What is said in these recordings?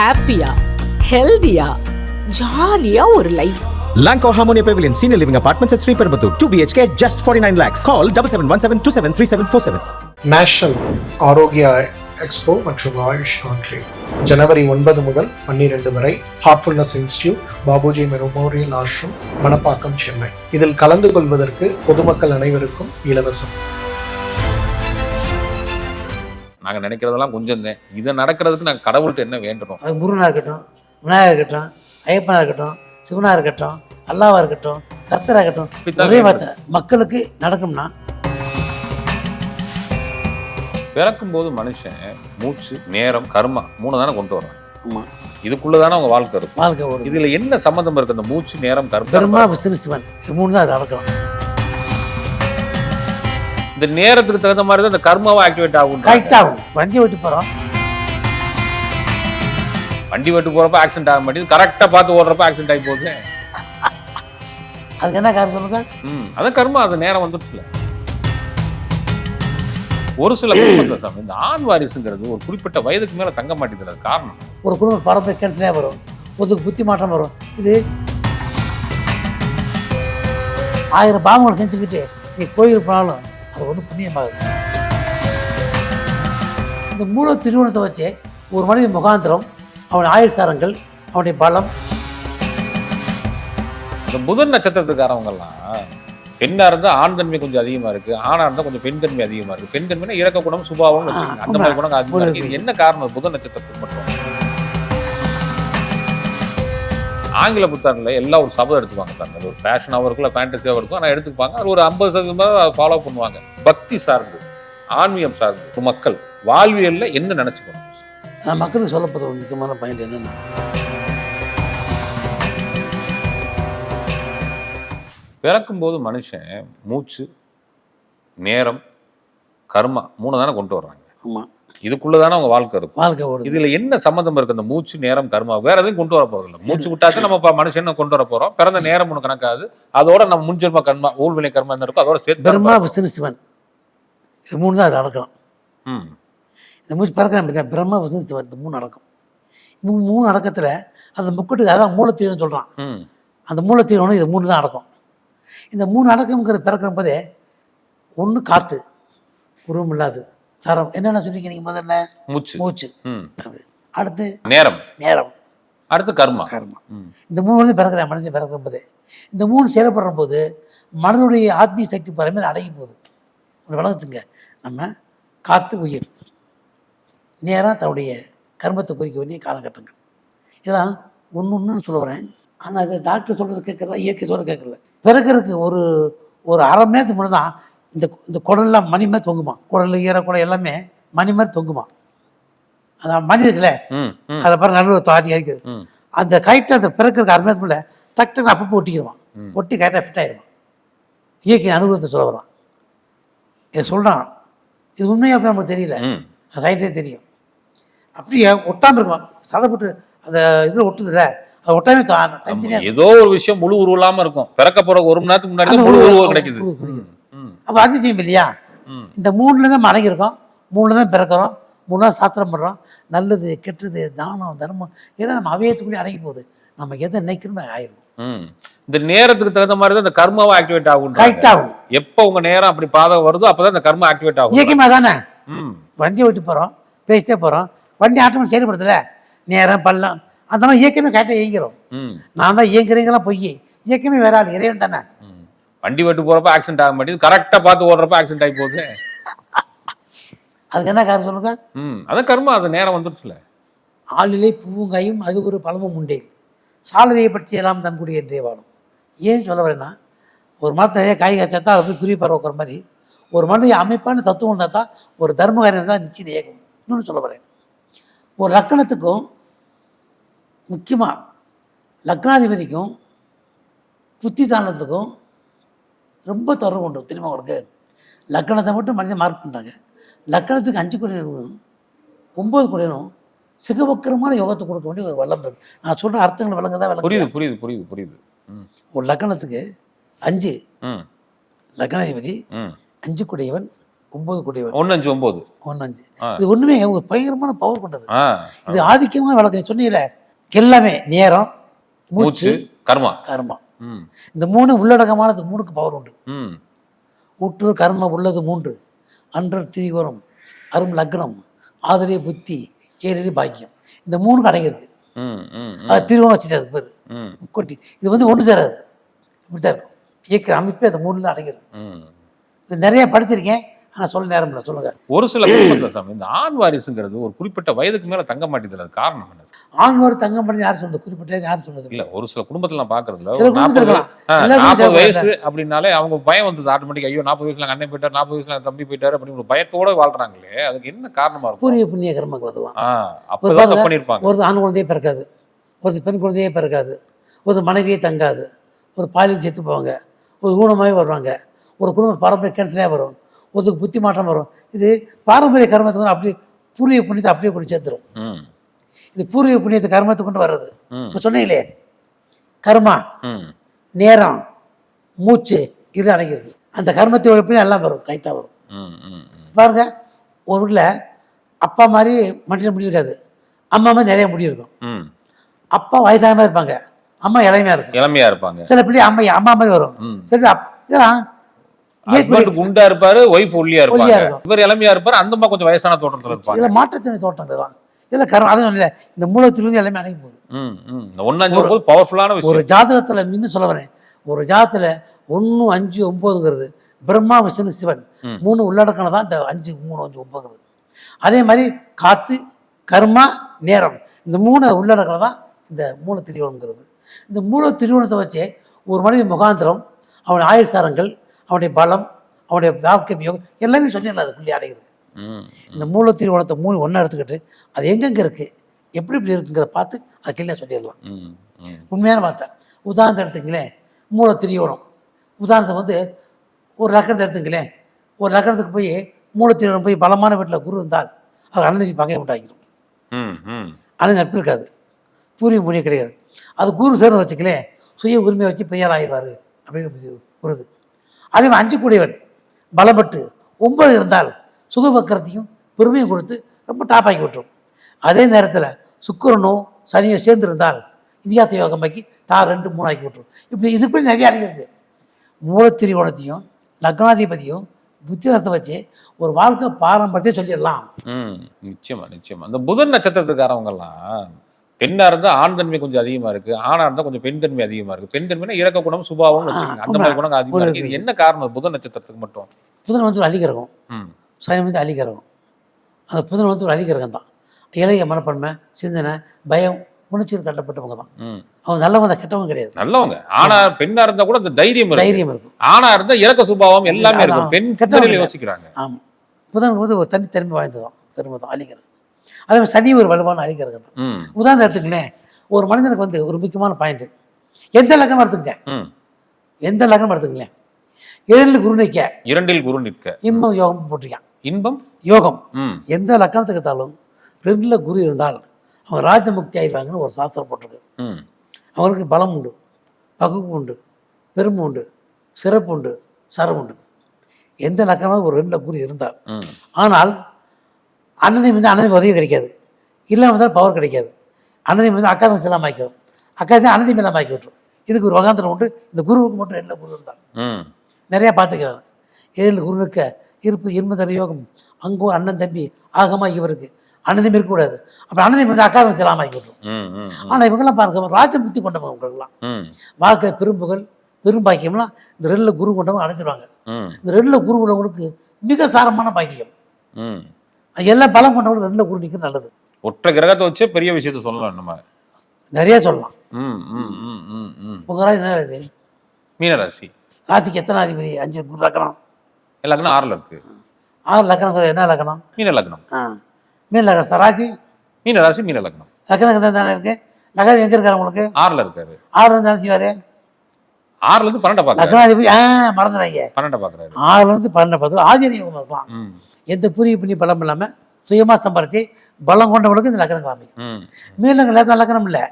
ஹாப்பியா ஹெல்தியா ஜாலியா ஒரு life Lanco Harmonia Pavilion Senior Living Apartments at Sri Perambatoor. 2 BHK, just 49 lakhs. Call 7717 national Aarogya expo மற்றும் AYUSH conclave ஜனவரி ஒன்பது முதல் பன்னிரண்டு வரை Heartfulness institute Babuji memorial ashram Manapakkam Chennai இதில் கலந்து கொள்வதற்கு பொதுமக்கள் அனைவருக்கும் இலவசம். நாங்கள் நினைக்கிறதெல்லாம் கொஞ்சம் தான் இதை நடக்கிறதுக்கு நாங்கள் கடவுள்கிட்ட என்ன வேண்டணும் அது முருகனாக இருக்கட்டும் விநாயகர் இருக்கட்டும் ஐயப்பனாக இருக்கட்டும் சிவனாக இருக்கட்டும் அல்லாவாக இருக்கட்டும் கர்த்தராக இருக்கட்டும் ஒரே. வார்த்தை மக்களுக்கு நடக்கும்னா? பிறக்கும்போது மனுஷன் மூச்சு நேரம் கர்மா மூணு தானே கொண்டு வர்றான். ஆமாம் இதுக்குள்ள தானே அவங்க வாழ்க்கை இருக்கும். வாழ்க்கை இதுல என்ன சம்மந்தம் இருக்கு? அந்த மூச்சு நேரம் கர்மா விஷ்ணு சிவன் மூணு தான் அது நடக்கும். இந்த நேரத்துக்கு தகுந்த மாதிரி தான் இந்த கர்மாவை ஆக்டிவேட் ஆகும் கரெக்டாக ஆகும். வண்டியை ஓட்டி போகிறோம் வண்டி வெட்டு போறப்ப ஆக்சிடென்ட் ஆக மாட்டேங்குது. கரெக்டா பார்த்து ஓடுறப்ப ஆக்சிடென்ட் ஆகி போகுது. அதுக்கு என்ன காரணம் சொல்லுங்க? ம் அதான் கர்மா. அது நேரம் வந்துருச்சுல ஒரு சில குடும்பங்கள் சாமி இந்த ஆண் வாரிசுங்கிறது ஒரு குறிப்பிட்ட வயதுக்கு மேல தங்க மாட்டேங்குது. அது காரணம். ஒரு குடும்பம் பரம்பரை கிணத்துலேயே வரும் ஒருத்தருக்கு புத்தி மாற்றம் வரும். இது ஆயிரம் பாவங்களை செஞ்சுக்கிட்டு நீ கோயிலுக்கு போனாலும் ஒன்றும் புண்ணியமாகுது இந்த மூல திருமணத்தை வச்சு ஒரு மனித முகாந்திரம் அவனுடைய ஆயுள் சாரங்கள் அவனுடைய பலம். இந்த புதன் நட்சத்திரத்துக்காரவங்க எல்லாம் பெண்ணா இருந்தா ஆண் தன்மை கொஞ்சம் அதிகமா இருக்கு ஆணா இருந்தா கொஞ்சம் பெண் தன்மை அதிகமா இருக்கு. பெண் தன்மைனா இறக்க குணம் சுபாவம் அந்த மாதிரி குணம் அதிகமா இருக்கு. இது என்ன காரணம் புதன் நட்சத்திரத்துக்கு மட்டும்? ஆங்கில புத்தாண்டுல எல்லாம் ஒரு சபதம் எடுத்துப்பாங்க சார். அது ஒரு ஃபேஷனாகவும் இருக்கும் இல்லை ஃபேண்டசியாகவும் இருக்கும். ஆனால் எடுத்துப்பாங்க. அது ஒரு ஐம்பது சதவீதமாக ஃபாலோ பண்ணுவாங்க. பக்தி சார்ந்து ஆன்மீகம் சார்ந்து மக்கள். வாழ்வியல்ல என்ன நினைச்சுக்கணும்? நான் மக்களுக்கு சொல்லப்படுற ஒரு முக்கியமான பாயிண்ட் என்னன்னா பிறக்கும்போது மனுஷன் மூச்சு நேரம் கர்மா மூணு தானே கொண்டு வர்றாங்க. ஆமாம் இதுக்குள்ள தானே அவங்க வாழ்க்கை இருக்கும். வாழ்க்கை ஓடுது. இதுல என்ன சம்மந்தம் இருக்கு? அந்த மூச்சு நேரம் கர்மா வேற எதுவும் கொண்டு வர போறது இல்ல மூச்சு விட்டாச்சு நம்ம மனுஷன் கொண்டு வர போறோம். பிறந்த நேரம் ஒண்ணு கணக்காது. அதோட நம்ம முன்ஜென்ம கர்மா ஊழ்வினை கர்மா என்ன இருக்கோ அதோட சேர்த்து பிரம்மா விஷ்ணு சிவன். இது மூணு தான் அது நடக்கணும் ம். இந்த மூச்சு பறக்கிற பிரம்மா விஷ்ணு சிவன் இந்த மூணு நடக்கும். மூணு நடக்கத்தில் அந்த முக்கட்டுக்கு அதான் மூலத்தீரம்னு சொல்கிறான். அந்த மூலத்தீரம்னு இது மூணு தான் நடக்கும். இந்த மூணு அடக்கம்ங்கிற பிறக்கிற போதே ஒன்று காற்று உருவம் இல்லாது. சரம். என்னென்ன சொன்னீங்க நீங்கள் முதல்ல? மூச்சு. மூச்சு. அது. அடுத்து? நேரம். நேரம். அடுத்து கர்மா. கர்மம் ம். இந்த மூணு வந்து பிறக்கிற மனிதன் பிறக்கிற போது இந்த மூணு செயல்படுற போது மனதுடைய ஆத்மீய சக்தி பரமே அடங்கி போகுது ஒரு விளங்குச்சுங்க நம்ம காத்து உயிர். நேராக தன்னுடைய கர்மத்தை குறிக்க வேண்டிய காலகட்டங்கள். இதெல்லாம் ஒன்று ஒன்றுன்னு சொல்ல வரேன். ஆனால் அது டாக்டர் சொல்கிறது கேட்குறதா இயற்கை சொல்ல கேட்குறல பிறக்கிறதுக்கு ஒரு ஒரு அரை மணி நேரத்துக்கு முன்னாடி தான் இந்த இந்த குடல்லாம் மணி மாதிரி தொங்குமா? குடல் ஈர குடல் எல்லாமே மணி மாதிரி தொங்குமா? அதான் மணி இருக்குல்ல. அதை பாரு நடுவில் தாட்டி அடிக்குது. அந்த கரெக்டாக அந்த பிறக்கிறதுக்கு அரை மணி நேரத்துக்குள்ள டக்கு டக்குன்னு அப்பப்போ ஒட்டிக்கிடுவான். ஒட்டி கரெக்டாக ஃபிட் ஆயிடுவான் இயற்கை அனுபவத்தை சொல்ல வரான். இதை சொல்கிறான் இது உண்மையாக நமக்கு தெரியல. சயின்ஸே தெரியும். அப்படியே ஒட்டாமல் இருக்குமா? சதை போட்டு அந்த இதில் ஒட்டுதுல அது ஒட்டாமே. தனித்தனியாக ஏதோ ஒரு விஷயம் முழு உருவலாம இருக்கும். பிறக்க போற ஒரு மணி நேரத்துக்கு முன்னாடி முழு உருவம் கிடைக்குது. அப்போ அதிசயம் இல்லையா. இந்த மூணுல தான் இருக்கோம். மூணுல தான் பிறக்கிறோம். மூணு தான் சாஸ்திரம் பண்ணுறோம் நல்லது கெட்டது தானம் தர்மம் எல்லாம் நம்ம அவையத்துக்குள்ளே அடங்கி போகுது. நம்ம எதை நினைக்கிறோமோ ஆயிரும். இந்த நேரத்துக்கு தகுந்த மாதிரி தான் இந்த கர்மாவை ஆக்டிவேட் ஆகும் கரெக்ட் ஆகும். எப்ப உங்க நேரம் அப்படி பாதம் வருதோ அப்பதான் இந்த கர்மா ஆக்டிவேட் ஆகும். இயக்கமாக தானே? ம். வண்டி ஓட்டி போகிறோம் பேசிட்டே போகிறோம் வண்டி ஆட்டோமேட்டிக் செயல்படுத்தல நேரம் பள்ளம். அந்த மாதிரி இயக்கமே கரெக்டாக இயங்கிறோம். நான் தான் இயங்குறீங்களாம் பொய். இயக்கமே வேற ஆள் இறைவன் தானே. வண்டி வெட்டு போறப்ப ஆக்சிடென்ட் ஆக மாட்டேங்குது. கரெக்டா பார்த்து ஓடுறப்ப ஆக்சிடென்ட் ஆகி போகுது. அதுக்கு என்ன காரணம் சொல்லுங்க? ம் அதான் கர்மா அது நேரம் வந்துருச்சுல. ஆளிலே பூங்காயும் அது ஒரு பழமும் உண்டே சாலவையை பற்றி எல்லாம் தன்குடி என்றே வாழும். ஏன் சொல்ல வரேன்னா ஒரு மரத்தை நிறைய காய் காய்ச்சா தான் அப்படி குருவி பறவை வைக்கிற மாதிரி ஒரு மனித அமைப்பான தத்துவம் இருந்தால் தான் ஒரு தர்மகாரியம் தான் நிச்சயம் இயக்கும். இன்னொன்று சொல்ல வரேன். ஒரு லக்கணத்துக்கும் முக்கியமாக லக்னாதிபதிக்கும் புத்திதானத்துக்கும் ரொம்ப தொடர்பு உண்டு. தெரியுமா உங்களுக்கு லக்கணத்தை மட்டும் மனிதன் மார்க் பண்ணுறாங்க லக்கணத்துக்கு அஞ்சு கோடியும் ஒம்பது கோடியும் சிகவக்கரமான யோகத்தை கொடுக்க வேண்டிய ஒரு வல்லம் இருக்கு. நான் சொல்ற அர்த்தங்கள் விளங்குதா விளங்குதா புரியுது புரியுது புரியுது புரியுது. ஒரு லக்கணத்துக்கு அஞ்சு. லக்னாதிபதி. அஞ்சு குடையவன் ஒன்பது கூடியவன் ஒன்னு அஞ்சு ஒன்பது. ஒன்று அஞ்சு. இது ஒண்ணுமே ஒரு பயங்கரமான பவர் கொண்டது. இது ஆதிக்கமான வழக்கு. சொன்னீங்கல்ல எல்லாமே நேரம் மூச்சு கர்மா. கர்மா. இந்த மூணு உள்ளடக்கமானது மூணுக்கு பவர் உண்டு. ம். ஊற்று கர்ம உள்ளது மூன்று. அன்றர் திரிகோணம் அரும் லக்னம் ஆதரே புத்தி கேரளி பாக்கியம். இந்த மூணுக்கு அடங்கியிருக்கு. அது திருவோணம் வச்சுட்டு பேர். ம். கொட்டி. இது வந்து ஒன்று சேராது. இப்படி தான் இருக்கும். இயக்கிற அமைப்பே அந்த மூணுல அடங்கியிருக்கு. ம். இது நிறைய படிச்சிருக்கேன். ஆனால் சொல்ல நேரம் இல்லை சொல்லுங்க. ஒரு சில குடும்பங்கள் சாமி இந்த ஆண் வாரிசுங்கிறது ஒரு குறிப்பிட்ட வயதுக்கு மேல தங்க மாட்டேங்குது அது காரணம் என்ன சார்? ஆண்வர் தங்கம் பண்ணி யார் சொன்னது குறிப்பிட்ட யார் சொன்னது இல்ல ஒரு சில குடும்பத்துல நான் ஒரு குடும்பத்துல நாற்பது வயசு அப்படின்னாலே அவங்க பயம் வந்தது ஆட்டோமேட்டிக் ஐயோ நாற்பது வயசுல அண்ணன் போயிட்டார் நாற்பது வயசுல தம்பி போயிட்டாரு அப்படின்னு ஒரு பயத்தோட வாழ்றாங்களே அதுக்கு என்ன காரணமா இருக்கும்? பூர்வீக புண்ணிய கர்மங்கள் அதெல்லாம். ஒரு தப்பு பண்ணிருப்பாங்க. ஒருத்தர் ஆண் குழந்தையே பிறக்காது. ஒருத்தர் பெண் குழந்தையே பிறக்காது. ஒரு மனைவியே தங்காது. ஒரு பாலியல் செத்து போவாங்க. ஒரு ஊனமாகவே வருவாங்க. ஒரு குடும்பம் பாரம்பரிய கிணத்துலேயே வரும். ஒருத்தருக்கு புத்தி மாற்றம் வரும். இது பாரம்பரிய கர்மத்தை வந்து அப்படியே பூர்வீக புண்ணியத்தை அப்படியே கொண்டு சேர்த்துரும். ம். இது பூர்வீக புண்ணியத்தை கர்மத்தை கொண்டு வர்றது. இப்போ சொன்னீங்களே கர்மா நேரம் மூச்சு இது அடங்கியிருக்கு. அந்த கர்மத்தை உழைப்பில் எல்லாம் வரும் கைட்டாக வரும். பாருங்க ஒரு வீட்டில் அப்பா மாதிரி மனுஷன் முடி இருக்காது. அம்மா மாதிரி நிறைய முடி இருக்கும். ம். அப்பா வயசான மாதிரி இருப்பாங்க. அம்மா இளமையா இருக்கும். இளமையா இருப்பாங்க. சில பிள்ளை அம்மா அம்மா மாதிரி வரும். சில அப்- இதெல்லாம் குண்டா இருப்பாரு ஒய்ஃப் ஒல்லியா இருப்பாங்க. இவர் இளமையா இருப்பாரு அந்த அம்மா கொஞ்சம் வயசான தோற்றத்துல இருப்பாங்க. இதுல மாற்றத்தினை தோட்டங்கள் தான் இதில் கர்மம் அதுவும் இல்லை. இந்த மூலத்திலிருந்து எல்லாமே அடங்கி போகுது. ஒன்னு அஞ்சு ஒன்பது பவர்ஃபுல்லான ஒரு ஜாதகத்துல இன்னும் சொல்ல வரேன். ஒரு ஜாதகத்துல ஒன்று அஞ்சு ஒன்பதுங்கிறது பிரம்மா விஷ்ணு சிவன். மூணு உள்ளடக்கின தான் இந்த அஞ்சு மூணு அஞ்சு ஒன்பதுங்கிறது. அதே மாதிரி காத்து கர்மா நேரம். இந்த மூணு உள்ளடக்கின தான் இந்த மூல திரியோணம்ங்கிறது இந்த மூல திரியோணத்தை வச்சு ஒரு மனிதன் முகாந்திரம் அவனுடைய ஆயுள் சாரங்கள் அவனுடைய பலம் அவனுடைய வாழ்க்கை யோகம் எல்லாமே சொல்லிடலாம் அதுக்குள்ளே அடைகிறது. ம் இந்த மூல திரியோணத்தை மூணு ஒன்றா எடுத்துக்கிட்டு அது எங்கெங்கே இருக்குது எப்படி இப்படி இருக்குங்கிறத பார்த்து அது கிளியாக சொல்லிடலாம். உண்மையான வார்த்தை. உதாரணத்தை எடுத்துங்களேன் மூல திரியோணம் உதாரணத்துக்கு வந்து ஒரு லக்கணத்தை எடுத்துங்களேன் ஒரு லக்கணத்துக்கு போய் மூல திரியோணம் போய் பலமான வீட்டில் குரு இருந்தால் அவர் அனந்தவி பகையை உண்டாகிடும் ம் ம். ஆனால் நட்பு இருக்காது. பூர்வீக மொழியே கிடையாது. அது குரு சேர்ந்து வச்சுக்கலேன் சுய உரிமையை வச்சு பெயர் ஆயிடுவார் அப்படின்னு வருது அதே மாதிரி அஞ்சு கூடியவன் பலப்பட்டு ஒன்பது இருந்தால் சுகபக்கரத்தையும் பெருமையும் கொடுத்து ரொம்ப டாப் ஆக்கி விட்டுரும். அதே நேரத்தில் சுக்கிரனும் சனியும் சேர்ந்து இருந்தால் இந்தியாத்த யோகம் பாக்கி தார் ரெண்டு மூணு ஆக்கி விட்டுரும். இப்படி இதுக்குள்ளே நிறைய அடங்கியிருக்கு மூலத்திரிகோணத்தையும் லக்னாதிபதியும் புத்திரத்தை வச்சு ஒரு வாழ்க்கை பாரம்பரியத்தை சொல்லிடலாம். ம் நிச்சயமா நிச்சயமா. இந்த புதன் நட்சத்திரத்துக்காரவங்கெல்லாம் பெண்ணா இருந்தா ஆண் தன்மை கொஞ்சம் அதிகமா இருக்கு. ஆணா இருந்தா கொஞ்சம் பெண் தன்மை அதிகமா இருக்கு. பெண் தன்மைனா இறக்க குணம் சுபாவம் அந்த மாதிரி குணம் அதிகமா இருக்கு. இது என்ன காரணம்? புதன் நட்சத்திரத்துக்கு மட்டும். புதன் வந்து ஒரு அழிகிறகம் ம். சனி வந்து அழிக்கிறகம் அந்த புதன் வந்து ஒரு அழிக்கிறகம் தான். இளைய மனப்பான்மை சிந்தனை பயம் உணர்ச்சியில் கட்டப்பட்டவங்க தான். அவங்க நல்லவங்க கெட்டவங்க கிடையாது. நல்லவங்க. ஆனா பெண்ணா இருந்தா கூட அந்த தைரியம் தைரியம் இருக்கும் ஆணா இருந்தா இறக்க சுபாவம் எல்லாமே இருக்கும். பெண் கெட்டவங்க. யோசிக்கிறாங்க. ஆமாம் புதனுக்கு வந்து ஒரு தனித்தன்மை வாய்ந்ததான் பெருமை தான். அழிக்கிறது அதே சனி ஒரு வலுவான அழிக்கிறகம் தான் ம். உதாரணம் எடுத்துக்கினேன் ஒரு மனிதனுக்கு வந்து ஒரு முக்கியமான பாயிண்ட் எந்த லக்னம் எடுத்துங்க ம். எந்த லக்னம் எடுத்துங்களேன் ஏழு குரு நிற்க. இரண்டில் குரு நிற்க. இன்பம் யோகம் போட்டிருக்கான். இன்பம்? யோகம். எந்த லக்கணத்துக்கு எடுத்தாலும் ரெண்டுல குரு இருந்தால் அவங்க ராஜமுக்தி ஆயிடுவாங்கன்னு ஒரு சாஸ்திரம் போட்டிருக்கு. அவங்களுக்கு பலம் உண்டு பகுப்பு உண்டு பெருமை உண்டு சிறப்பு உண்டு சரம் உண்டு. எந்த லக்கணமாக ஒரு ரெண்டுல குரு இருந்தால். ஆனால் அண்ணனை வந்து அண்ணனுக்கு உதவி கிடைக்காது. இல்லாமல் இருந்தால் பவர் கிடைக்காது. அண்ணனை வந்து அக்கா செல்லாம ஆக்கிடும் அக்கா தான் மேலாம் ஆக்கி விட்டுரும். இதுக்கு ஒரு வகாந்திரம் உண்டு. இந்த குருவுக்கு மட்டும் ரெண்டுல குரு இருந்தால். நிறையா பார்த்துக்கிறாங்க ஏழு குருனுக்க இருப்பு இருமதர யோகம் அங்கோ அண்ணன் தம்பி ஆகமா இவருக்கு. அண்ணன் இருக்கக்கூடாது. அப்புறம் அண்ணன் வந்து அக்கா செல்லாம ஆக்கி விட்டுரும். ஆனால் இவங்கெல்லாம் பாருங்க ராஜபுத்தி கொண்டவங்க இவங்களுக்கெல்லாம் ம். வாழ்க்கை பெரும்புகள் பெரும்பாக்கியம்லாம் இந்த ரெண்டுல குரு கொண்டவங்க அடைஞ்சிருவாங்க. இந்த ரெண்டுல குரு உள்ளவங்களுக்கு மிக சாரமான பாக்கியம். எல்லா பலம் கொண்டவங்களும் ரெண்டுல குரு நிற்கிறது நல்லது. ஒற்றை கிரகத்தை வச்சே பெரிய விஷயத்த சொல்லலாம் நம்ம. நிறைய சொல்லலாம். ம் ம் ம் ம் ம். உங்க ராசி என்ன இது? மீனராசி. ராசிக்கு எத்தனை அதிபதி? அஞ்சு குரு லக்கணம். லக்னம் ஆறுல இருக்கு. ஆறு லக்கணம் என்ன லக்கணம்? மீன லக்னம் ஆ. மீன் லக்கணம் ராசி? மீனராசி மீன லக்னம் லக்கணம் தானே இருக்கு? லக்கணம் எங்க இருக்காரு உங்களுக்கு? ஆறுல இருக்காரு. ஆறு வந்து என்ன செய்வாரு? ஆறுல இருந்து பன்னெண்டை பாக்குறாரு லக்னாதிபதி ஆ மறந்துடாங்க பன்னெண்டை பாக்குறாரு ஆறுல இருந்து பன்னெண்டு பத்து ஆதிர யோகம் இருக்கலாம். எந்த புரிய புண்ணி பலம் இல்லாமல் சுயமா சம்பாரிச்சு பலம் கொண்டவங்களுக்கு இந்த லக்கணம் காமிக்கும். மீனங்கள் எல்லாத்தையும் லக்கணம் இல்லை.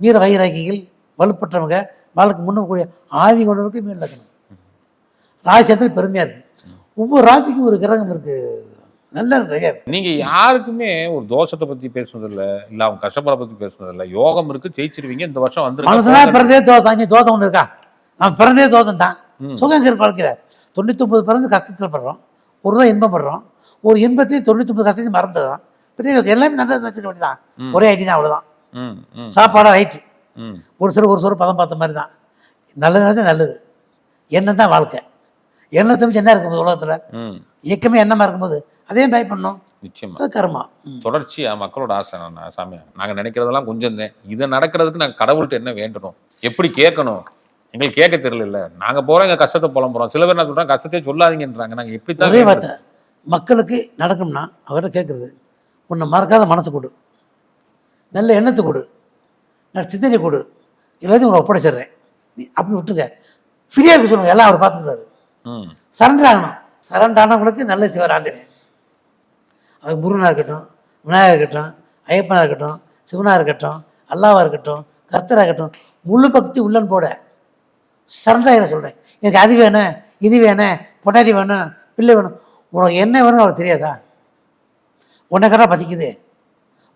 வீர வைராக்கிகள் வலுப்பட்டவங்க வாழ்க்கை முன்னக்கூடிய ஆதி கொண்டவங்களுக்கு மீன் லக்கணம். ராசியத்தில் பெருமையாக இருக்கு. ஒவ்வொரு ராசிக்கும் ஒரு கிரகம் இருக்கு. நல்ல கிரகம் நீங்க யாருக்குமே ஒரு தோஷத்தை பத்தி பேசுனது இல்ல அவங்க கஷ்டப்பட பத்தி பேசுனது இல்ல யோகம் இருக்கு ஜெயிச்சிருவீங்க இந்த வருஷம் வந்து பிறந்தே தோசம் இங்கே தோசம் ஒன்று இருக்கா? நான் பிறந்தே தோசம் தான். சுகம் இருக்கு வாழ்க்கையில தொண்ணூத்தொம்பது பிறந்து கஷ்டத்தில் படுறோம். ஒரு தான் இன்பப்படுறோம். ஒரு இன்பத்தையும் தொண்ணூத்தொம்பது கஷ்டத்தையும் மறந்துடுறோம். பெரிய எல்லாமே நல்லது வச்சுக்க வேண்டியதான். ஒரே ஐடி தான் அவ்வளோதான் ம், ம், சாப்பாடா ரைட்டு. ஒரு சில ஒரு சில பதம் பார்த்த மாதிரி தான் நல்லது நல்லது. எண்ணம் தான் வாழ்க்கை. எண்ணத்தை வச்சு என்ன இருக்கும் உலகத்தில். இயக்கமே எண்ணமாக இருக்கும்போது அதையும் பயப்படணும் நிச்சயமா. அது கர்மா. ம். தொடர்ச்சியா மக்களோட ஆசை நான் சாமி நாங்க நினைக்கிறதெல்லாம் கொஞ்சம் தான் இது நடக்கிறதுக்கு நாங்க கடவுள்கிட்ட என்ன வேண்டணும் எப்படி கேட்கணும்? எங்களுக்கு கேட்க தெரியல இல்ல நாங்க போறோம் எங்க கஷ்டத்தை புலம்புறோம். சில பேர் என்ன சொல்றாங்க கஷ்டத்தையே சொல்லாதீங்கன்றாங்க. நாங்க எப்படி தான்? வார்த்தை மக்களுக்கு நடக்கும்னா அவர்கிட்ட கேட்குறது உன்னை மறக்காத மனசு கொடு. நல்ல எண்ணத்தை கொடு. நான் சிந்தனை கொடு. எல்லாத்தையும் உங்களை ஒப்படைச்சிடுறேன். நீ அப்படி விட்டுருங்க ஃப்ரீயாக இருக்க சொல்லுங்க. எல்லாம் அவர் பார்த்துக்கிறாரு. சரண்டர் ஆகணும். சரண்டர் ஆனவங்களுக்கு நல்ல சிவர் ஆண்டுவேன் அது முருகனாக இருக்கட்டும் விநாயகர் இருக்கட்டும் ஐயப்பனாக இருக்கட்டும் சிவனாக இருக்கட்டும் அல்லாவாக இருக்கட்டும் கர்த்தராக இருக்கட்டும் முழு பக்தி உள்ளன் போட சரண்டர் ஆகிற சொல்கிறேன் எனக்கு அது வேணும் இது வேணும் பொண்டாட்டி வேணும் பிள்ளை வேணும். உனக்கு என்ன வேணும் அவருக்கு தெரியாதா? உனக்கடா பசிக்குது.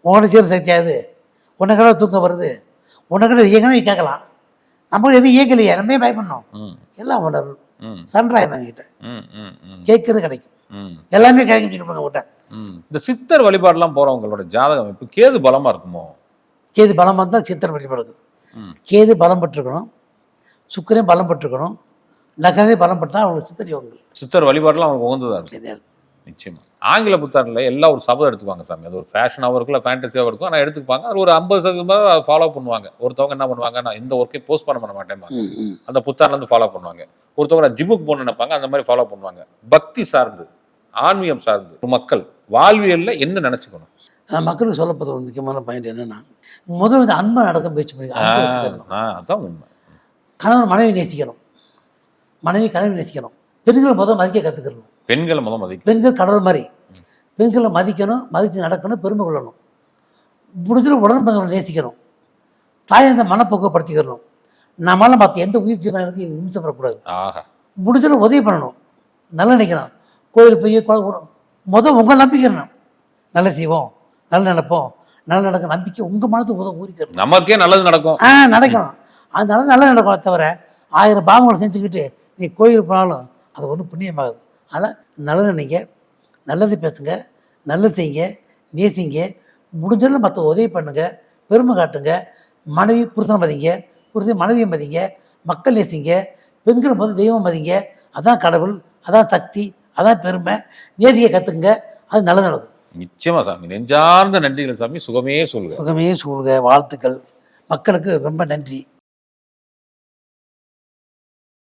உனக்கு சீர சக்தி ஆகுது. உனக்கடா தூக்கம் வருது. இயங்கணும் நீ கேட்கலாம். நம்மளுக்கு எதுவும் இயக்கலையே நம்மே பயப்படணும்? எல்லாம் உணர்வு ஆகிடும் கிட்ட கேட்கறது கிடைக்கும். எல்லாமே கிடைக்கும் சொல்லிப்பாங்க விட்ட. இந்த சித்தர் வழிபாடுலாம் போறவங்களோட ஜாதகம் இப்போ கேது பலமா இருக்குமோ? கேது பலம் வந்தால் சித்திரம் வழிபடுது ம். கேது பலம் பெற்றிருக்கணும் சுக்கிரன் பலம் பெற்றிருக்கணும். லக்னமே பலம் பெற்றா அவங்களுக்கு சித்தர் யோகங்கள். சித்தர் வழிபாடுலாம் அவங்களுக்கு உகந்ததா இருக்கும். இது நிச்சயமா. ஆங்கில புத்தாண்டுல எல்லாம் ஒரு சபதம் எடுத்துப்பாங்க சாமி. அது ஒரு ஃபேஷனாகவும் இருக்கும் இல்லை ஃபேண்டசியாகவும் இருக்கும் ஆனால் எடுத்துப்பாங்க. அது ஒரு ஐம்பது சதவீதமாக ஃபாலோ பண்ணுவாங்க. ஒருத்தவங்க என்ன பண்ணுவாங்க நான் இந்த ஒர்க்கை போஸ்ட் பண்ண பண்ண மாட்டேன் அந்த புத்தாண்டுலேருந்து ஃபாலோ பண்ணுவாங்க. ஒருத்தவங்க நான் ஜிம்முக்கு போகணும்னு நினைப்பாங்க அந்த மாதிரி ஃபாலோ பண்ணுவாங்க. பக்தி சார்ந்து ஆன்மீகம் சார்ந்து ஒரு மக்கள் வாழ்வியல்ல என்ன நினைச்சுக்கணும்? நான் மக்களுக்கு சொல்லப்படுற ஒரு முக்கியமான பாயிண்ட் என்னன்னா முதல் வந்து அன்பை நடக்க முயற்சி பண்ணி அதான் உண்மை. கணவன் மனைவி நேசிக்கணும். மனைவி கணவன் நேசிக்கணும். பெண்கள் முதல் மதிக்க கற்றுக்கணும் பெண்களை முத மதிக்க பெண்கள் கடவுள் மாதிரி. பெண்களை மதிக்கணும் மதித்து நடக்கணும் பெருமை கொள்ளணும். முடிஞ்சளவு உடன்பங்களை நேசிக்கணும். தாயை அந்த மனப்போக்கப்படுத்திக்கணும் நம்மளால மற்ற எந்த உயிர் ஜீவனுக்கு இம்சப்படக்கூடாது ஆஹா. முடிஞ்சளவு உதவி பண்ணணும். நல்லா நினைக்கணும். கோயிலுக்கு போய் கொ- கொ- முத உங்கள் நம்பிக்கை இருக்கணும் நல்ல செய்வோம். நல்ல நினைப்போம். நல்ல நடக்க நம்பிக்கை உங்கள் மனத்துக்கு உதவ ஊறிக்கணும் நமக்கே நல்லது நடக்கும். ஆ நடக்கணும். அதனால நல்ல நடக்கும் தவிர ஆயிரம் பாவங்களை செஞ்சுக்கிட்டு நீ கோயிலுக்கு போனாலும் அது ஒன்றும் புண்ணியமாகுது. அதனால் நல்லது நினைங்க நல்லது பேசுங்க நல்லது செய்யுங்க நேசிங்க முடிஞ்சாலும் மற்ற உதவி பண்ணுங்க பெருமை காட்டுங்க மனைவி புருஷனை மதிங்க புருஷன் மனைவியை மதிங்க மக்கள் நேசிங்க பெண்கள் போது தெய்வம் மதிங்க அதான் கடவுள் அதான் சக்தி அதான் பெருமை நேதியை கற்றுங்க அது நல்லது நடக்கும். நிச்சயமா சாமி நெஞ்சார்ந்த நன்றிகள் சாமி சுகமே சொல்லுங்க. சுகமே சூழ்க வாழ்த்துக்கள். மக்களுக்கு ரொம்ப நன்றி.